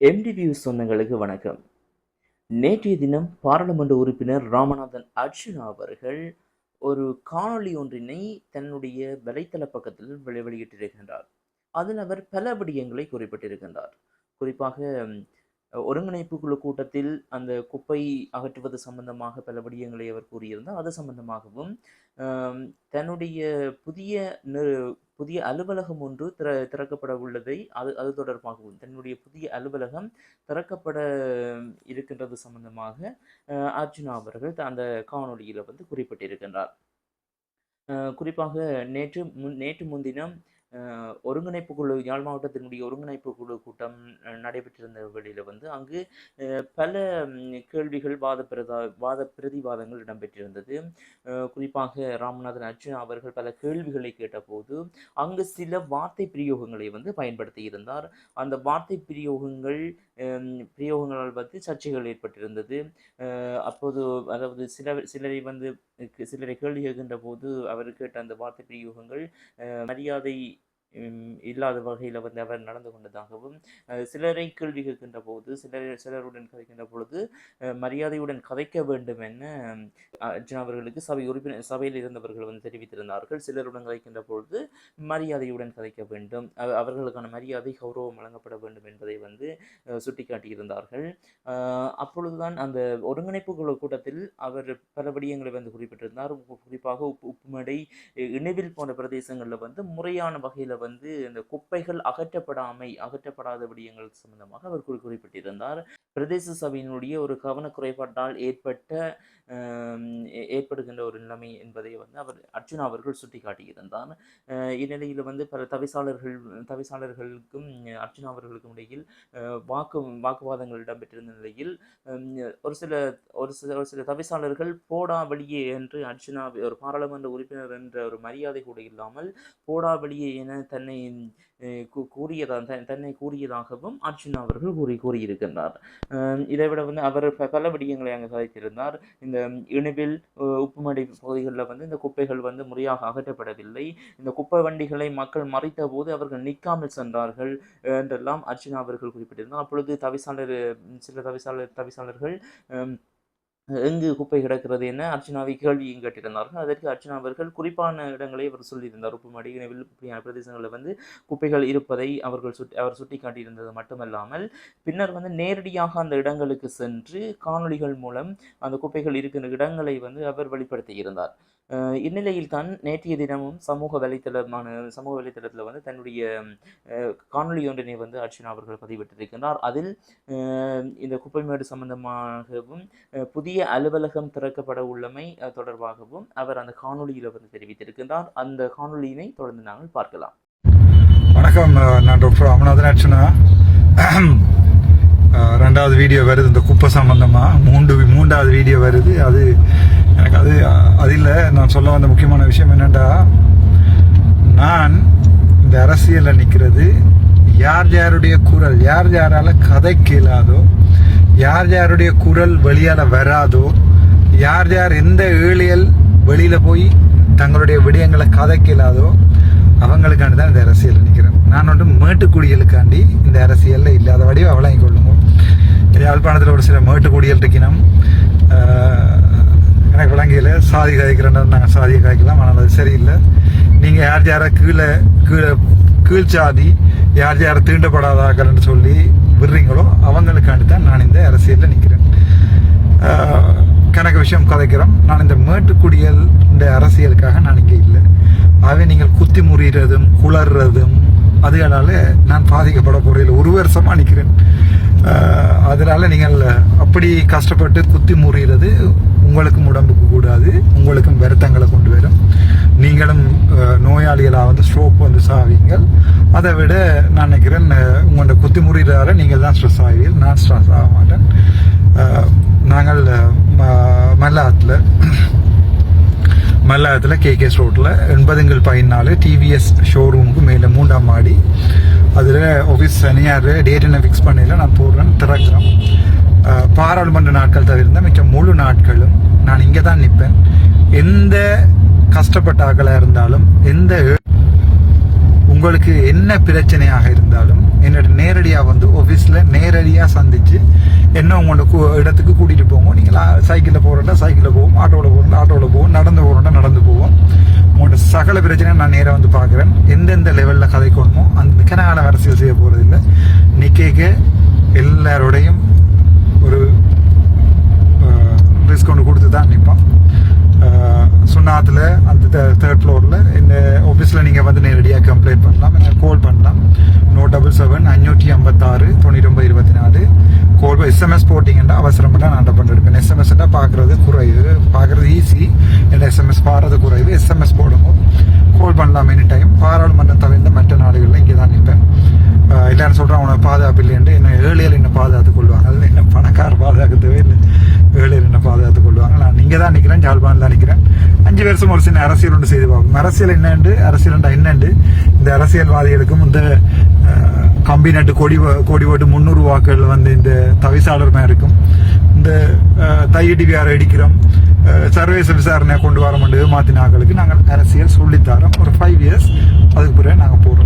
எம்டிவியூ சொந்தங்களுக்கு வணக்கம். நேற்றைய தினம் பாராளுமன்ற உறுப்பினர் ராமநாதன் அர்ஜுனா அவர்கள் ஒரு காணொளி ஒன்றினை தன்னுடைய வலைத்தள பக்கத்தில் வெளி வெளியிட்டிருக்கின்றார் அதில் அவர் பல விடயங்களை குறிப்பிட்டிருக்கின்றார். குறிப்பாக ஒருங்கிணைப்பு குழு கூட்டத்தில் அந்த குப்பை அகற்றுவது சம்பந்தமாக பல விடயங்களை அவர் கூறியிருந்தார். அது சம்பந்தமாகவும் தன்னுடைய புதிய புதிய அலுவலகம் ஒன்று திற திறக்கப்பட உள்ளதை அது அது தொடர்பாகவும் தன்னுடைய புதிய அலுவலகம் திறக்கப்பட இருக்கின்றது சம்பந்தமாக அர்ஜுனா அவர்கள் த- அந்த காணொளியில் வந்து குறிப்பிட்டிருக்கின்றார். குறிப்பாக நேற்று முன் நேற்று முன்தினம் ஒருங்கிணைப்பு குழு யாழ் மாவட்டத்தினுடைய ஒருங்கிணைப்பு குழு கூட்டம் நடைபெற்றிருந்த வேளையில் வந்து அங்கு பல கேள்விகள் வாத பிரதா வாத பிரதிவாதங்கள் இடம்பெற்றிருந்தது. குறிப்பாக ராமநாதன் அர்ஜுனா அவர்கள் பல கேள்விகளை கேட்டபோது அங்கு சில வார்த்தை பிரயோகங்களை வந்து பயன்படுத்தி இருந்தார் அந்த வார்த்தை பிரயோகங்கள் பிரயோகங்களால் வந்து சர்ச்சைகள் ஏற்பட்டிருந்தது. அப்போது அதாவது சில சிலரை வந்து சிலரை கேள்வி கேட்கின்ற போது அவர் கேட்ட அந்த வார்த்தை பிரயோகங்கள் மரியாதை இல்லாத வகையில் வந்து அவர் நடந்து கொண்டதாகவும் சிலரை கேள்வி கேட்கின்ற போது சிலர் சிலருடன் கதைக்கின்ற பொழுது மரியாதையுடன் கதைக்க வேண்டும் என அவர்களுக்கு சபை உறுப்பினர் சபையில் இருந்தவர்கள் வந்து தெரிவித்திருந்தார்கள். சிலருடன் கதைக்கின்ற பொழுது மரியாதையுடன் கதைக்க வேண்டும். அவர்களுக்கான மரியாதை கௌரவம் வழங்கப்பட வேண்டும் என்பதை வந்து சுட்டிக்காட்டியிருந்தார்கள். அப்பொழுதுதான் அந்த ஒருங்கிணைப்பு குழு கூட்டத்தில் அவர் பல விடயங்களை வந்து குறிப்பிட்டிருந்தார். குறிப்பாக உப்பு உப்புமடை இணைவில் போன்ற பிரதேசங்களில் வந்து முறையான வகையில் வந்து இந்த குப்பைகள் அகற்றப்படாமை அகற்றப்படாத விடயங்கள் சம்பந்தமாக அவர் குறி குறிப்பிட்டிருந்தார். பிரதேச சபையினுடைய ஒரு கவனக்குறைபாட்டால் ஏற்பட்ட ஏற்படுகின்ற ஒரு நிலைமை என்பதை வந்து அவர் அர்ஜுனா அவர்கள் சுட்டிக்காட்டியிருந்தார். இந்நிலையில் வந்து பல தவிசாளர்கள் தவிசாளர்களுக்கும் அர்ஜுனா அவர்களுக்கும் இடையில் வாக்கு வாக்குவாதங்கள் இடம்பெற்றிருந்த நிலையில் ஒரு சில ஒரு சில ஒரு சில தவிசாளர்கள் போடா வெளியே என்று அர்ஜுனா ஒரு பாராளுமன்ற உறுப்பினர் என்ற ஒரு மரியாதை கூட இல்லாமல் போடா வெளியே என தன்னை கூறியதாக தன்னை கூறியதாகவும் அர்ஜுன் அவர்கள் கூறி கூறியிருக்கின்றார். இதை விட வந்து அவர் ப- பல விடயங்களை அங்கே சாதித்திருந்தார். இந்த இணுவில் உப்புமடி உப்புமடை பகுதிகளில் வந்து இந்த குப்பைகள் வந்து முறையாக அகற்றப்படவில்லை. இந்த குப்பை வண்டிகளை மக்கள் மறைத்த போது அவர்கள் நிற்காமல் சென்றார்கள் என்றெல்லாம் அர்ச்சனா அவர்கள் குறிப்பிட்டிருந்தார். அப்பொழுது தவிசாளர் சில தவிசாளர் தவிசாளர்கள் எங்கு குப்பை கிடக்கிறது என அர்ச்சனாவை கேள்வியும் கேட்டிருந்தார்கள். அதற்கு அர்ச்சனா அவர்கள் குறிப்பான இடங்களை அவர் சொல்லியிருந்தார். உப்புமடி இணைவில் இப்படியான பிரதேசங்களில் வந்து குப்பைகள் இருப்பதை அவர்கள் சுட்டி அவர் சுட்டி காட்டியிருந்தது மட்டுமல்லாமல் பின்னர் வந்து நேரடியாக அந்த இடங்களுக்கு சென்று காணொளிகள் மூலம் அந்த குப்பைகள் இருக்கின்ற இடங்களை வந்து அவர் வெளிப்படுத்தியிருந்தார். இந்நிலையில் தான் நேற்றைய தினமும் சமூக வலைத்தளமான சமூக வலைத்தளத்தில் வந்து தன்னுடைய காணொலி காணொளி ஒன்றினை வந்து அர்ச்சனா அவர்கள் பதிவிட்டிருக்கிறார் அதில் இந்த குப்பைமேடு சம்பந்தமாகவும் புதிய அலுவலகம் திறக்கப்பட உள்ளமை தொடர்பாகவும் அவர் அந்த காணொளியில் வந்து தெரிவித்திருக்கின்றார். அந்த காணொலியினை தொடர்ந்து நாங்கள் பார்க்கலாம். வணக்கம் நான் டாக்டர் அமநாதன் அர்ச்சனா. ரெண்டாவது வீடியோ வருது இந்த குப்பை சம்பந்தமாக மூன்று மூன்றாவது வீடியோ வருது. அது எனக்கு அது அதில் நான் சொல்ல வந்த முக்கியமான விஷயம் என்னென்னா நான் இந்த அரசியலில் நிற்கிறது யார் யாருடைய குரல் யார் யாரால் கதை கேளாதோ யார் யாருடைய குரல் வெளியால் வராதோ யார் யார் எந்த ஏழியல் வெளியில் போய் தங்களுடைய விடயங்களை கதை கேளாதோ அவங்களுக்காண்டி தான் இந்த அரசியல் நிற்கிறேன் நான் வந்து மேட்டுக்குடியலுக்காண்டி இந்த அரசியலில் இல்லாத வடிவம் அவளையும் கொள்ளுங்க. யாழ்ப்பாணத்தில் ஒரு சில மேட்டுக்குடியல் இருக்கணும் எனக்கு விளங்கியில் சாதி காய்க்கிறேன் நாங்கள் சாதியை காய்க்கலாம் ஆனால் அது சரியில்லை. நீங்கள் யார் யாரை கீழே கீழே கீழ் சாதி யார் யார் தீண்டப்படாதாக்கள்னு சொல்லி விடுறீங்களோ அவங்களுக்காண்டி தான் நான் இந்த அரசியலில் நிற்கிறேன் கணக்கு விஷயம் கதைக்கிறோம். நான் இந்த மேட்டுக்குடியல் இந்த அரசியலுக்காக நான் இங்கே இல்லை. ஆகவே நீங்கள் குத்தி முறிகிறதும் குளறுறதும் அதனால நான் பாதிக்கப்பட போறதில்லை. ஒரு வருஷமாக நிற்கிறேன் அதனால் நீங்கள் அப்படி கஷ்டப்பட்டு குத்தி முறிகிறது உங்களுக்கும் உடம்புக்கு கூடாது உங்களுக்கும் வருத்தங்களை கொண்டு வரும். நீங்களும் நோயாளிகளாக வந்து ஸ்ட்ரோக் வந்து சாவீங்கள். அதை விட நான் நினைக்கிறேன் உங்களோட குத்தி நீங்கள் தான் ஸ்ட்ரெஸ் ஆவீர்கள். நான் ஸ்ட்ரெஸ் ஆக மாட்டேன். நாங்கள் மல்லாத்தில் மல்லாயத்தில் கேகேஎஸ் ரோட்டில் எண்பதுங்கள் பதினாலு டிவிஎஸ் ஷோரூமுக்கு மேலே மூன்றாம் மாடி. அதில் ஆஃபீஸ் தனியார் டேட் என்ன ஃபிக்ஸ் பண்ணல நான் போடுறேன் திறக்கிறோம் பாராளுமன்ற நாட்கள் தவிர்த்த மிச்ச முழு நாட்களும் நான் இங்கே தான் நிற்பேன். எந்த கஷ்டப்பட்ட ஆக்களாக இருந்தாலும் எந்த உங்களுக்கு என்ன பிரச்சனையாக இருந்தாலும் என்னோட நேரடியாக வந்து ஆஃபீஸில் நேரடியாக வேணும் உங்களோட கு- இடத்துக்கு கூட்டிகிட்டு போவோம். நீங்கள் சைக்கிளில் போகிறோம்னா சைக்கிளில் போவோம் ஆட்டோவில் போகிறோம்னா ஆட்டோவில் போவோம் நடந்து போகிறோம்னா நடந்து போவோம். உங்களோட சகல பிரச்சனையும் நான் நேராக வந்து பார்க்குறேன். எந்தெந்த லெவலில் கதைக்கணுமோ அந்த கனகால அரசியல் செய்ய போகிறதில்லை நிக்கேக்கு எல்லாரோடையும் ஒரு டிஸ்கவுண்ட் கொடுத்து தான் நிற்பான் சுண்ணாத்தில் அந்த தேர்ட் ஃப்ளோரில் இந்த ஆஃபீஸில் நீங்கள் வந்து நேரடியாக கம்ப்ளைண்ட் பண்ணலாம் இல்லை கால் பண்ணலாம். நோ டபுள் செவன் அஞ்சூற்றி ஐம்பத்தாறு தொண்ணூற்றி ஒம்பது இருபத்தி நாலு கால் எஸ்எம்எஸ் போட்டிங்கன்னா அவசரமெல்லாம் நான் பண்ணிருப்பேன். எஸ்எம்எஸ்னா பார்க்குறது குறைவு. பார்க்குறது ஈஸி என்ன எஸ்எம்எஸ் பாடுறது குறைவு. எஸ்எம்எஸ் போடும்போது கால் பண்ணலாம் எனி டைம் பாராளுமன்றம் தவிர்த்த மற்ற நாடுகளில் இங்கே தான் நிற்பேன் ஆஹ் எல்லாரும் உனக்கு பாதுகாப்பு இல்லைன்ட்டு என்னை ஏழையில் என்ன பாதுகாத்துக் கொள்வாங்க என்ன பணக்கார பாதுகாக்கத்தவே இல்லை. ஏழையில் என்ன பாதுகாத்துக் கொள்வாங்க நான் நீங்கள் தான் நிற்கிறேன் ஜாழ்பானில் தான் நிற்கிறேன். அஞ்சு வருஷம் ஒரு சின்ன அரசியல் ஒன்று செய்து பார்ப்போம். அரசியல் என்னண்டு அரசியல் என்னண்டு இந்த அரசியல்வாதிகளுக்கும் இந்த கம்பி நட்டு கொடி கொடி ஓட்டு முந்நூறு வாக்குகள் வந்து இந்த தவிசாளர் இருக்கும். இந்த தையடிவியாரை அடிக்கிறோம் சர்வேஸ் விசாரணை கொண்டு வர முடியாது மாத்தினாக்களுக்கு நாங்கள் அரசியல் சொல்லித்தரோம். ஒரு ஃபைவ் இயர்ஸ் அதுக்கு பிறகு நாங்கள் போகிறோம்